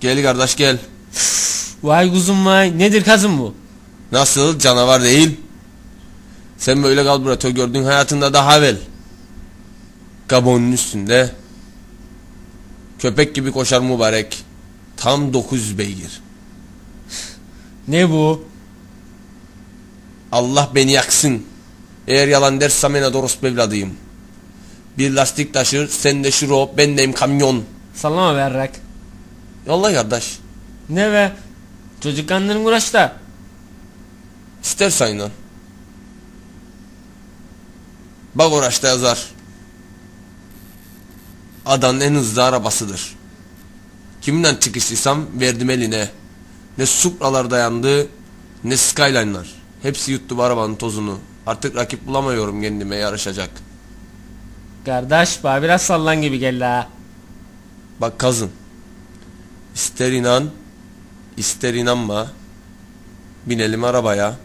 Gel kardeş gel. Vay kuzum vay. Nedir kazım bu? Nasıl canavar değil? Sen böyle kalburatör gördün hayatında daha evvel. Gabonun üstünde. Köpek gibi koşar mübarek. Tam 900 beygir. Ne bu? Allah beni yaksın. Eğer yalan dersem en adoros evladıyım. Bir lastik taşır, sen de şuro, ben deyim kamyon. Sallama verrak. Yolla kardeş. Ne be? Çocuk kandırın uğraşta. İstersen inan. Bak uğraşta yazar. Adanın en hızlı arabasıdır. Kimden çıkıştıysam verdim eline. Ne Supra'lar dayandı ne Skyline'lar. Hepsi yuttu bu arabanın tozunu. Artık rakip bulamıyorum kendime yarışacak. Kardeş bana biraz sallan gibi geldi ha. Bak kazın. İster inan, ister inanma. Binelim arabaya.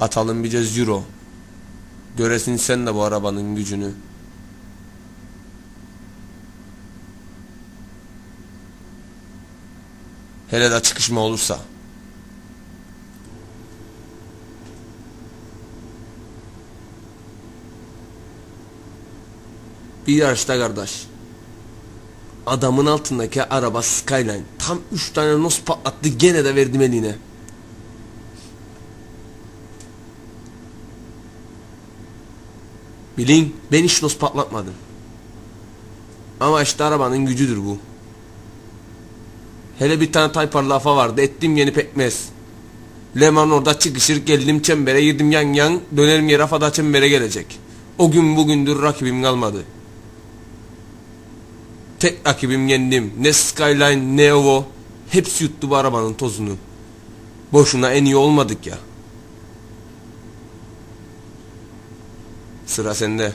Atalım bir cez euro. Göresin sen de bu arabanın gücünü. Hele de çıkışma olursa. Bir yarışta kardeş. Adamın altındaki araba Skyline. Tam 3 tane nos patlattı gene de verdim eline. Bilin ben hiç nos patlatmadım. Ama işte arabanın gücüdür bu. Hele bir tane Taypar lafa vardı ettim yeni pekmez. Leman orada çıkışır geldim çembere girdim yan yan dönerim yere fada çembere gelecek. O gün bugündür rakibim kalmadı. Tek rakibim yendim. Ne Skyline ne Evo. Hepsi yuttu bu arabanın tozunu. Boşuna en iyi olmadık ya. Sıra sende.